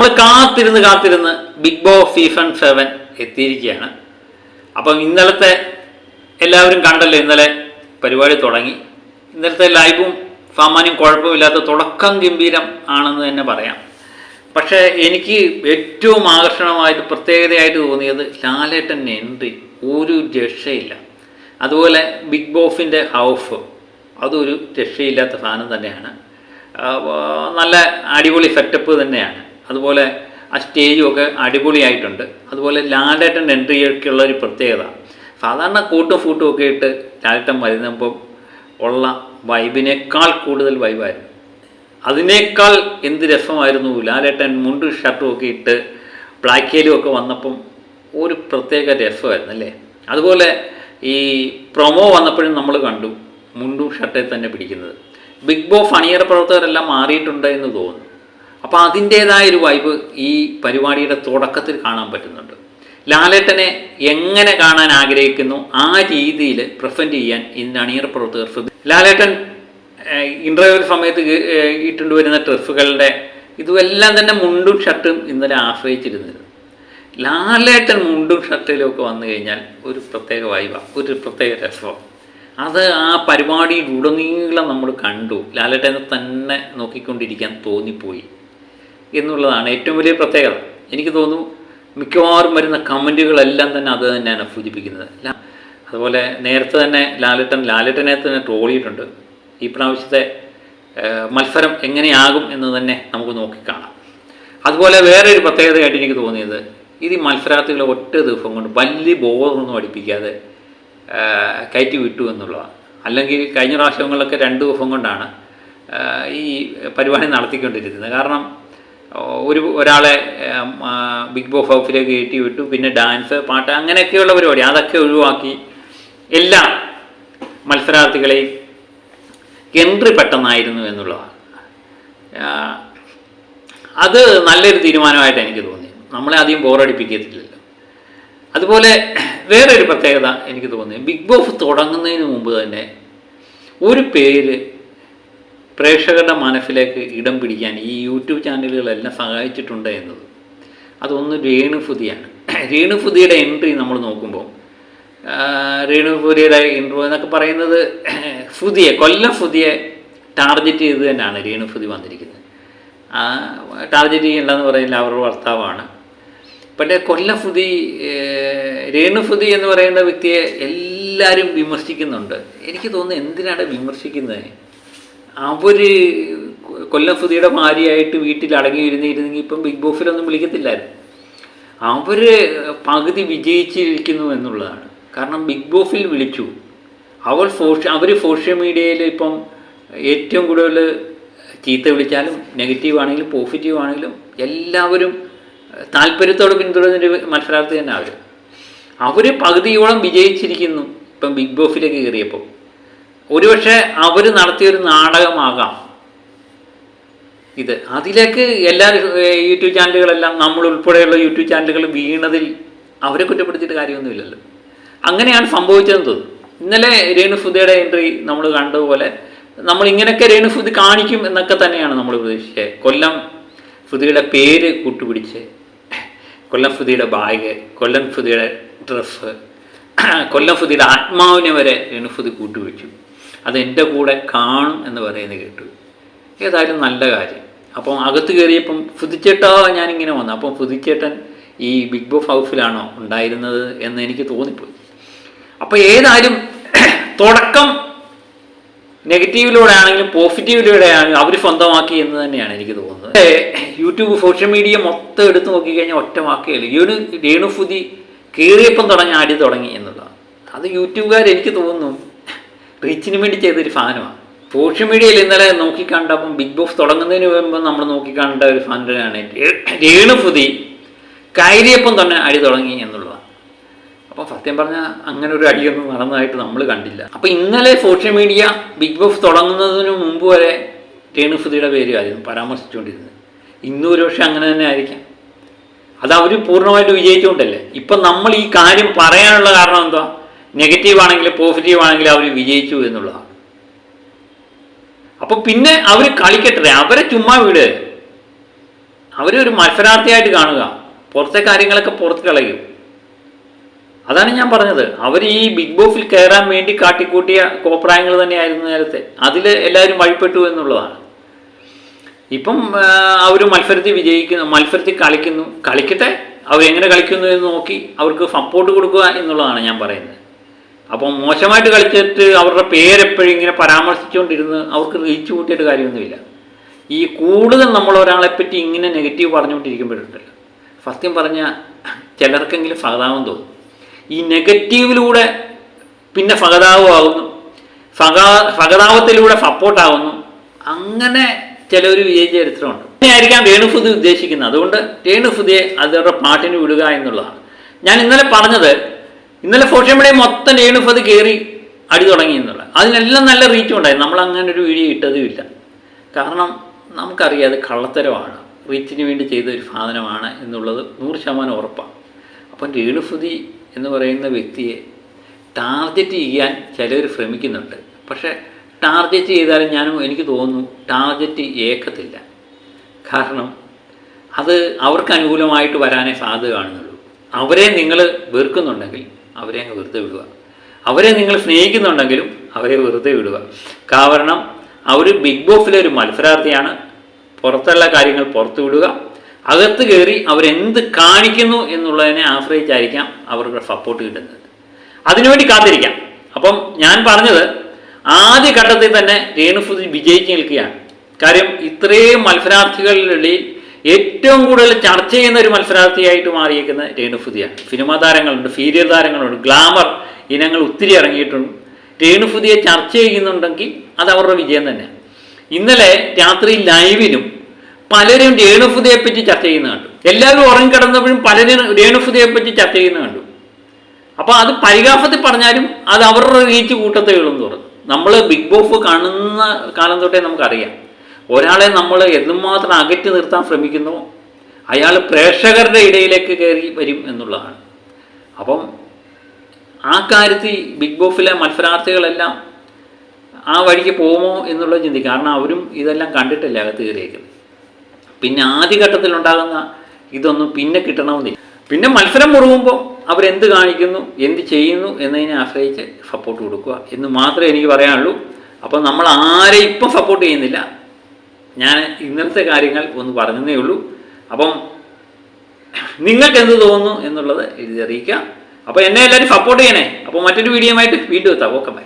നമ്മൾ കാത്തിരുന്ന് കാത്തിരുന്ന് ബിഗ് ബോ സീസൺ സെവൻ എത്തിയിരിക്കുകയാണ്. അപ്പം ഇന്നലത്തെ എല്ലാവരും കണ്ടല്ലോ ഇന്നലെ പരിപാടി തുടങ്ങി. ഇന്നലത്തെ ലൈവും സാമാന്യം കുഴപ്പമില്ലാത്ത തുടക്കം ഗംഭീരം ആണെന്ന് തന്നെ പറയാം. പക്ഷേ എനിക്ക് ഏറ്റവും ആകർഷണമായിട്ട് പ്രത്യേകതയായിട്ട് തോന്നിയത് ലാലേട്ടൻ എൻട്രി ഒരു രക്ഷയില്ല. അതുപോലെ ബിഗ് ബോഫിന്റെ ഹൗഫ് അതൊരു രക്ഷയില്ലാത്ത സാധനം തന്നെയാണ്. നല്ല അടിപൊളി സെറ്റപ്പ് തന്നെയാണ്. അതുപോലെ ആ സ്റ്റേജും ഒക്കെ അടിപൊളിയായിട്ടുണ്ട്. അതുപോലെ ലാലേട്ടൻ എൻട്രിയൊക്കെയുള്ള ഒരു പ്രത്യേകത. സാധാരണ കൂട്ടും ഫൂട്ടും ഒക്കെ ഇട്ട് ലാലേട്ടൻ വരുന്നപ്പം ഉള്ള വൈബിനേക്കാൾ കൂടുതൽ വൈബായിരുന്നു. അതിനേക്കാൾ എന്ത് രസമായിരുന്നു ലാലേട്ടൻ മുണ്ട് ഷർട്ടും ഒക്കെ ഇട്ട് ബ്ലാക്കേലും ഒക്കെ വന്നപ്പം ഒരു പ്രത്യേക രസമായിരുന്നു അല്ലേ? അതുപോലെ ഈ പ്രൊമോ വന്നപ്പോഴും നമ്മൾ കണ്ടു മുണ്ടും ഷർട്ടേ തന്നെ പിടിക്കുന്നത്. ബിഗ് ബോ ഫണിയർ പ്രവർത്തകരെല്ലാം മാറിയിട്ടുണ്ട് എന്ന് തോന്നുന്നു. അപ്പോൾ അതിന്റേതായ ഒരു വൈബ് ഈ പരിപാടിയുടെ തുടക്കത്തിൽ കാണാൻ പറ്റുന്നുണ്ട്. ലാലേട്ടനെ എങ്ങനെ കാണാൻ ആഗ്രഹിക്കുന്നു? ആ രീതിയിൽ പ്രസന്റ് ചെയ്യാൻ ഇന്ന് അണിയർ പ്രവർത്തകർ ശ്രദ്ധ ലാലേട്ടൻ ഇന്റർവ്യൂ സമയത്ത് ഇട്ടുണ്ട് വരുന്ന ഡ്രസ്സുകളുടെ ഇതുമെല്ലാം തന്നെ മുണ്ടും ഷർട്ടും ഇന്നലെ ആശ്രയിച്ചിരുന്നത് ലാലേട്ടൻ മുണ്ടും ഷർട്ടിലുമൊക്കെ വന്നു കഴിഞ്ഞാൽ ഒരു പ്രത്യേക വൈബ ഒരു പ്രത്യേക രസമാണ് അത് ആ പരിപാടിയിലുടനീളം നമ്മൾ കണ്ടു. ലാലേട്ടനെ തന്നെ നോക്കിക്കൊണ്ടിരിക്കാൻ തോന്നിപ്പോയി. എന്നുള്ളതാണ് ഏറ്റവും വലിയ പ്രത്യേകത. എനിക്ക് തോന്നുന്നു മിക്കവാറും വരുന്ന കമന്റുകളെല്ലാം തന്നെ അത് തന്നെയാണ് സൂചിപ്പിക്കുന്നത്. അതുപോലെ നേരത്തെ തന്നെ ലാലിട്ടൻ ലാലിട്ടനെ തന്നെ ട്രോളിയിട്ടുണ്ട് ഈ പ്രാവശ്യത്തെ മത്സരം എങ്ങനെയാകും എന്ന് തന്നെ നമുക്ക് നോക്കിക്കാണാം. അതുപോലെ വേറെ ഒരു പ്രത്യേകതയായിട്ട് എനിക്ക് തോന്നിയത് ഇത് ഈ മത്സരാർത്ഥികളെ ഒറ്റ ദിവസം കൊണ്ട് വലിയ ബോധമൊന്നും അടിപ്പിക്കാതെ കയറ്റി വിട്ടു എന്നുള്ളതാണ്. അല്ലെങ്കിൽ കഴിഞ്ഞ പ്രാവശ്യങ്ങളിലൊക്കെ രണ്ട് ദിവസം കൊണ്ടാണ് ഈ പരിപാടി നടത്തിക്കൊണ്ടിരിക്കുന്നത്. കാരണം ഒരു ഒരാളെ ബിഗ് ബോസ് ഹൗസിലേക്ക് കയറ്റി വിട്ടു. പിന്നെ ഡാൻസ് പാട്ട് അങ്ങനെയൊക്കെയുള്ള പരിപാടി. അതൊക്കെ ഒഴിവാക്കി. എല്ലാ മത്സരാർത്ഥികളെയും എൻട്രി പെട്ടെന്നായിരുന്നു എന്നുള്ളതാണ്. അത് നല്ലൊരു തീരുമാനമായിട്ട് എനിക്ക് തോന്നി. നമ്മളെ അധികം ബോറടിപ്പിക്കത്തില്ലല്ലോ. അതുപോലെ വേറൊരു പ്രത്യേകത എനിക്ക് തോന്നി. ബിഗ് ബോസ് തുടങ്ങുന്നതിന് മുമ്പ് തന്നെ ഒരു പേര് പ്രേക്ഷകരുടെ മനസ്സിലേക്ക് ഇടം പിടിക്കാൻ ഈ യൂട്യൂബ് ചാനലുകളെല്ലാം സഹായിച്ചിട്ടുണ്ട് എന്നത്. അതൊന്ന് രേണുഫുതിയാണ്. രേണുഫുതിയുടെ എൻട്രി നമ്മൾ നോക്കുമ്പോൾ രേണുഫുതിയുടെ ഇൻട്രോ എന്നൊക്കെ പറയുന്നത് ഫുതിയെ കൊല്ലം ഫുതിയെ ടാർഗറ്റ് ചെയ്ത് തന്നെയാണ് രേണുഫുതി വന്നിരിക്കുന്നത്. ആ ടാർഗറ്റ് ചെയ്യണ്ടെന്ന് പറയുന്നത് അവരുടെ ഭർത്താവാണ്. പക്ഷേ കൊല്ലഫുതി രേണുഫുതി എന്ന് പറയുന്ന വ്യക്തിയെ എല്ലാവരും വിമർശിക്കുന്നുണ്ട്. എനിക്ക് തോന്നുന്നു എന്തിനാണ് വിമർശിക്കുന്നത്? അവർ സുധിയുടെ ഭാര്യയായിട്ട് വീട്ടിൽ അടങ്ങി വരുന്നിരുന്നെങ്കിൽ ഇപ്പം ബിഗ് ബോസിലൊന്നും വിളിക്കത്തില്ലായിരുന്നു. അവർ പകുതി വിജയിച്ചിരിക്കുന്നു എന്നുള്ളതാണ്. കാരണം ബിഗ് ബോസിൽ വിളിച്ചു. അവൾ സോഷ്യ അവർ സോഷ്യൽ മീഡിയയിൽ ഇപ്പം ഏറ്റവും കൂടുതൽ ചീത്ത വിളിച്ചാലും നെഗറ്റീവ് ആണെങ്കിലും പോസിറ്റീവ് ആണെങ്കിലും എല്ലാവരും താല്പര്യത്തോടെ പിന്തുടരുന്നൊരു മത്സരാർത്ഥി തന്നെ അവർ അവർ പകുതിയോളം വിജയിച്ചിരിക്കുന്നു ഇപ്പം ബിഗ് ബോസിലേക്ക് കയറിയപ്പോൾ. ഒരുപക്ഷെ അവർ നടത്തിയൊരു നാടകമാകാം. ഇത് അതിലേക്ക് എല്ലാ യൂട്യൂബ് ചാനലുകളെല്ലാം നമ്മൾ ഉൾപ്പെടെയുള്ള യൂട്യൂബ് ചാനലുകൾ വീണതിൽ അവരെ കുറ്റപ്പെടുത്തിയിട്ട് കാര്യമൊന്നുമില്ലല്ലോ. അങ്ങനെയാണ് സംഭവിച്ചതെന്ന് തോന്നുന്നു ഇന്നലെ രേണുസുധയുടെ എൻട്രി നമ്മൾ കണ്ടതുപോലെ നമ്മൾ ഇങ്ങനെയൊക്കെ രേണുസുധി കാണിക്കും എന്നൊക്കെ തന്നെയാണ് നമ്മൾ പ്രതീക്ഷിച്ചത് കൊല്ലം ഫുദിയുടെ പേര് കൂട്ടുപിടിച്ച് കൊല്ലം ഫുദിയുടെ ബാഗ് കൊല്ലം ഫുദിയുടെ ഡ്രസ്സ് കൊല്ലം ഫുദിയുടെ ആത്മാവിനെ വരെ രേണുസുധി കൂട്ടുപിടിച്ചു. അത് എന്റെ കൂടെ കാണും എന്ന് പറയുന്നത് കേട്ടു. ഏതായാലും നല്ല കാര്യം. അപ്പം അകത്ത് കയറിയപ്പം ഫുതിച്ചേട്ടാ ഞാനിങ്ങനെ വന്നു. അപ്പം ഫുതിച്ചേട്ടൻ ഈ ബിഗ് ബോസ് ഹൗസിലാണോ ഉണ്ടായിരുന്നത് എന്ന് എനിക്ക് തോന്നിപ്പോയി. അപ്പോൾ ഏതായാലും തുടക്കം നെഗറ്റീവിലൂടെ ആണെങ്കിലും പോസിറ്റീവിലൂടെ ആണെങ്കിലും അവർ സ്വന്തമാക്കി എന്ന് തന്നെയാണ് എനിക്ക് തോന്നുന്നത്. യൂട്യൂബ് സോഷ്യൽ മീഡിയ മൊത്തം എടുത്തു നോക്കിക്കഴിഞ്ഞാൽ ഒറ്റ വാക്കുകയുള്ളൂ ഈ ഒരു രേണുഫുതി കയറിയപ്പം തുടങ്ങി ആടി തുടങ്ങി എന്നുള്ളതാണ് അത് യൂട്യൂബുകാർ എനിക്ക് തോന്നുന്നു റീച്ചിന് വേണ്ടി ചെയ്തൊരു ഫാനുമാണ് സോഷ്യൽ മീഡിയയിൽ ഇന്നലെ നോക്കിക്കണ്ടപ്പം ബിഗ് ബോസ് തുടങ്ങുന്നതിന് മുമ്പ് നമ്മൾ നോക്കിക്കണ്ട ഒരു ഫാനാണ് രേണുഫുതി കയറിയപ്പം തന്നെ അടി തുടങ്ങി എന്നുള്ളതാണ്. അപ്പോൾ സത്യം പറഞ്ഞാൽ അങ്ങനെ ഒരു അടിയൊന്നും നടന്നതായിട്ട് നമ്മൾ കണ്ടില്ല. അപ്പോൾ ഇന്നലെ സോഷ്യൽ മീഡിയ ബിഗ് ബോസ് തുടങ്ങുന്നതിന് മുമ്പ് വരെ രേണുഫുതിയുടെ പേര് ആയിരുന്നു പരാമർശിച്ചുകൊണ്ടിരുന്നത്. ഇന്നും ഒരു പക്ഷേ അങ്ങനെ തന്നെ ആയിരിക്കാം. അത് അവർ പൂർണമായിട്ട് വിജയിച്ചുകൊണ്ടല്ലേ? ഇപ്പം നമ്മൾ ഈ കാര്യം പറയാനുള്ള കാരണം എന്താ? നെഗറ്റീവ് ആണെങ്കിൽ പോസിറ്റീവ് ആണെങ്കിൽ അവർ വിജയിച്ചു എന്നുള്ളതാണ്. അപ്പോൾ പിന്നെ അവർ കളിക്കട്ടെ. അവരെ ചുമ്മാ വീട്. അവരെ ഒരു മത്സരാർത്ഥിയായിട്ട് കാണുക. പുറത്തെ കാര്യങ്ങളൊക്കെ പുറത്ത് കളയും. അതാണ് ഞാൻ പറഞ്ഞത്. അവർ ഈ ബിഗ് ബോസിൽ കയറാൻ വേണ്ടി കാട്ടിക്കൂട്ടിയ കോപ്രായങ്ങൾ തന്നെയായിരുന്നു നേരത്തെ. അതിൽ എല്ലാവരും വഴിപ്പെട്ടു എന്നുള്ളതാണ്. ഇപ്പം അവർ മത്സരത്തിൽ വിജയിക്കുന്നു മത്സരത്തിൽ കളിക്കുന്നു. കളിക്കട്ടെ. അവരെങ്ങനെ കളിക്കുന്നു എന്ന് നോക്കി അവർക്ക് സപ്പോർട്ട് കൊടുക്കുക എന്നുള്ളതാണ് ഞാൻ പറയുന്നത്. അപ്പം മോശമായിട്ട് കളിച്ചിട്ട് അവരുടെ പേരെപ്പോഴും ഇങ്ങനെ പരാമർശിച്ചുകൊണ്ടിരുന്ന് അവർക്ക് റീച്ച് കൂട്ടിയിട്ട് കാര്യമൊന്നുമില്ല. ഈ കൂടുതൽ നമ്മൾ ഒരാളെപ്പറ്റി ഇങ്ങനെ നെഗറ്റീവ് പറഞ്ഞുകൊണ്ടിരിക്കുമ്പോഴുണ്ടല്ലോ. സത്യം പറഞ്ഞാൽ ചിലർക്കെങ്കിലും ഫഹതാവും തോന്നും. ഈ നെഗറ്റീവിലൂടെ പിന്നെ ഫലതാപമാകുന്നു ഫക ഫഹതാവത്തിലൂടെ സപ്പോർട്ടാകുന്നു. അങ്ങനെ ചിലർ വിജയിച്ച ചരിത്രമുണ്ട്. അങ്ങനെയായിരിക്കാം വേണുഫുദ് ഉദ്ദേശിക്കുന്നത്. അതുകൊണ്ട് രേണുസുതിയെ അതവരുടെ പാട്ടിന് വിടുക എന്നുള്ളതാണ്. ഞാൻ ഇന്നലെ പറഞ്ഞത് ഇന്നലെ സോഷ്യൽ മീഡിയ മൊത്തം രേണുസുതി കയറി അടി തുടങ്ങി എന്നുള്ള അതിനെല്ലാം നല്ല റീച്ചും ഉണ്ടായി നമ്മൾ അങ്ങനെ ഒരു വീഡിയോ ഇട്ടതുമില്ല കാരണം നമുക്കറിയാം അത് കള്ളത്തരമാണ്. റീച്ചിന് വേണ്ടി ചെയ്ത ഒരു സാധനമാണ് എന്നുള്ളത് നൂറ് ശതമാനം ഉറപ്പാണ്. അപ്പം രേണുഫതി എന്ന് പറയുന്ന വ്യക്തിയെ ടാർഗറ്റ് ചെയ്യാൻ ചിലർ ശ്രമിക്കുന്നുണ്ട്. പക്ഷേ ടാർഗറ്റ് ചെയ്താലും ഞാനും എനിക്ക് തോന്നുന്നു ടാർഗറ്റ് ഏക്കത്തില്ല. കാരണം അത് അവർക്ക് അനുകൂലമായിട്ട് വരാനേ സാധ്യത കാണുന്നുള്ളൂ അവരെ നിങ്ങൾ വെറുക്കുന്നുണ്ടെങ്കിൽ അവരെ അങ്ങ് വെറുതെ വിടുക. അവരെ നിങ്ങൾ സ്നേഹിക്കുന്നുണ്ടെങ്കിലും അവരെ വെറുതെ വിടുക. കാരണം അവർ ബിഗ് ബോസിലെ ഒരു മത്സരാർത്ഥിയാണ്. പുറത്തുള്ള കാര്യങ്ങൾ പുറത്തു വിടുക. അകത്ത് കയറി അവരെന്ത് കാണിക്കുന്നു എന്നുള്ളതിനെ ആശ്രയിച്ചായിരിക്കാം അവരുടെ സപ്പോർട്ട് കിട്ടുന്നത്. അതിനുവേണ്ടി കാത്തിരിക്കാം. അപ്പം ഞാൻ പറഞ്ഞത് ആദ്യ ഘട്ടത്തിൽ തന്നെ രേണുസുതി വിജയിച്ച് നിൽക്കുകയാണ്. കാര്യം ഇത്രയും മത്സരാർത്ഥികളുടെ ഏറ്റവും കൂടുതൽ ചർച്ച ചെയ്യുന്ന ഒരു മത്സരാർത്ഥിയായിട്ട് മാറിയിരിക്കുന്ന രേണുസുതിയാണ് സിനിമാ താരങ്ങളുണ്ട് സീരിയൽ താരങ്ങളുണ്ട് ഗ്ലാമർ ഇനങ്ങൾ ഒത്തിരി ഇറങ്ങിയിട്ടുണ്ട്. രേണുസുതിയെ ചർച്ച ചെയ്യുന്നുണ്ടെങ്കിൽ അത് അവരുടെ വിജയം തന്നെ. ഇന്നലെ രാത്രി ലൈവിനും പലരും രേണുസുതയെ പറ്റി ചർച്ച ചെയ്യുന്ന കണ്ടു. എല്ലാവരും ഉറങ്ങിക്കിടന്നപ്പോഴും പലരും രേണുസുതയെ പറ്റി ചർച്ച ചെയ്യുന്ന കണ്ടു. അപ്പോൾ അത് പരിഹാസത്തിൽ പറഞ്ഞാലും അത് അവരുടെ റീച്ച് കൂട്ടത്തേ പറഞ്ഞു. നമ്മൾ ബിഗ് ബോസ് കാണുന്ന കാലം തൊട്ടേ നമുക്കറിയാം. ഒരാളെ നമ്മൾ എന്തുമാത്രം അകറ്റി നിർത്താൻ ശ്രമിക്കുന്നു അയാൾ പ്രേക്ഷകരുടെ ഇടയിലേക്ക് കയറി വരും എന്നുള്ളതാണ്. അപ്പം ആ കാര്യത്തിൽ ബിഗ് ബോസിലെ മത്സരാർത്ഥികളെല്ലാം ആ വഴിക്ക് പോകുമോ എന്നുള്ളത് ചിന്തിക്കും. കാരണം അവരും ഇതെല്ലാം കണ്ടിട്ടില്ല അകത്ത് കയറിയേക്കുന്നത്. പിന്നെ ആദ്യഘട്ടത്തിലുണ്ടാകുന്ന ഇതൊന്നും പിന്നെ കിട്ടണമെന്നില്ല. പിന്നെ മത്സരം മുറുകുമ്പോൾ അവരെന്ത് കാണിക്കുന്നു എന്ത് ചെയ്യുന്നു എന്നതിനെ ആശ്രയിച്ച് സപ്പോർട്ട് കൊടുക്കുക എന്ന് മാത്രമേ എനിക്ക് പറയാനുള്ളൂ. അപ്പോൾ നമ്മൾ ആരെയും ഇപ്പം സപ്പോർട്ട് ചെയ്യുന്നില്ല. ഞാൻ ഇന്നത്തെ കാര്യങ്ങൾ ഒന്ന് പറഞ്ഞതേ ഉള്ളൂ. അപ്പം നിങ്ങൾക്ക് എന്ത് തോന്നുന്നു എന്നുള്ളത് എഴുതി അറിയിക്കാം. അപ്പോൾ എന്നെ എല്ലാവരും സപ്പോർട്ട് ചെയ്യണേ. അപ്പോൾ മറ്റൊരു വീഡിയോ ആയിട്ട് വീണ്ടും എത്താം. Okay bye